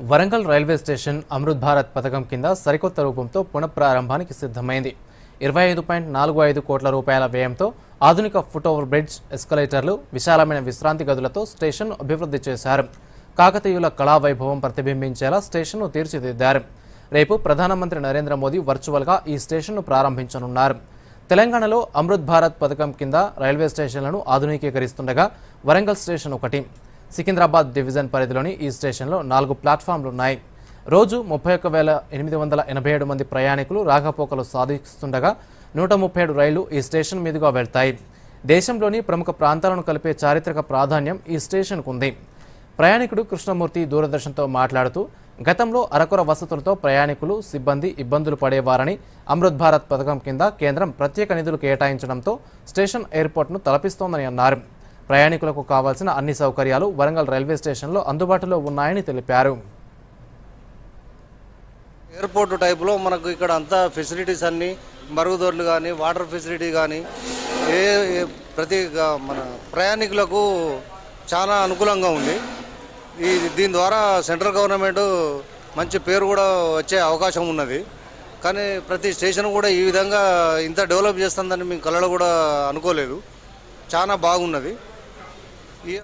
Warangal railway station Amrit Bharat పథకం కింద సరికొత్త రూపంతో పునఃప్రారంభానికి సిద్ధమైంది. ఇరవై ఐదు పాయింట్ నాలుగు ఐదు కోట్ల రూపాయల వ్యయంతో ఆధునిక ఫుట్ ఓవర్ బ్రిడ్జ్ ఎస్కలేటర్లు విశాలమైన విశ్రాంతి గదులతో స్టేషన్ అభివృద్ధి చేశారు. కాకతీయుల కళా వైభవం ప్రతిబింబించేలా స్టేషన్ను తీర్చిదిద్దారు. రేపు ప్రధానమంత్రి నరేంద్ర మోదీ వర్చువల్గా ఈ స్టేషన్ను ప్రారంభించనున్నారు. తెలంగాణలో అమృత్ భారత్ పథకం కింద రైల్వే స్టేషన్లను ఆధునికీకరిస్తుండగా వరంగల్ స్టేషన్ ఒకటి. సికింద్రాబాద్ డివిజన్ పరిధిలోని ఈ స్టేషన్లో నాలుగు ప్లాట్ఫామ్లు ఉన్నాయి. రోజు ముప్పై ఒక్క వేల ఎనిమిది వందల ఎనభై ఏడు మంది ప్రయాణికులు రాకపోకలు సాధిస్తుండగా నూట ముప్పై ఏడు రైళ్ళు ఈ స్టేషన్ మీదుగా వెళ్తాయి. దేశంలోని ప్రముఖ ప్రాంతాలను కలిపే చారిత్రక ప్రాధాన్యం ఈ స్టేషన్కు ఉంది. ప్రయాణికుడు కృష్ణమూర్తి దూరదర్శన్తో మాట్లాడుతూ గతంలో అరకొర వసతులతో ప్రయాణికులు సిబ్బంది ఇబ్బందులు పడేవారని అమృత్ భారత్ పథకం కింద కేంద్రం ప్రత్యేక నిధులు కేటాయించడంతో స్టేషన్ ఎయిర్పోర్ట్ను తలపిస్తోందని అన్నారు. ప్రయాణికులకు కావాల్సిన అన్ని సౌకర్యాలు వరంగల్ రైల్వే స్టేషన్లో అందుబాటులో ఉన్నాయని తెలిపారు. ఎయిర్పోర్ట్ టైపులో మనకు ఇక్కడ అంతా ఫెసిలిటీస్ అన్నీ మరుగుదొడ్లు కానీ వాటర్ ఫెసిలిటీ కానీ ఏ ప్రతి మన ప్రయాణికులకు చాలా అనుకూలంగా ఉంది. ఈ దీని ద్వారా సెంట్రల్ గవర్నమెంట్ మంచి పేరు కూడా వచ్చే అవకాశం ఉన్నది. కానీ ప్రతి స్టేషన్ కూడా ఈ విధంగా ఇంత డెవలప్ చేస్తుందని మేము కళలో కూడా అనుకోలేదు. చాలా బాగున్నది. ఈ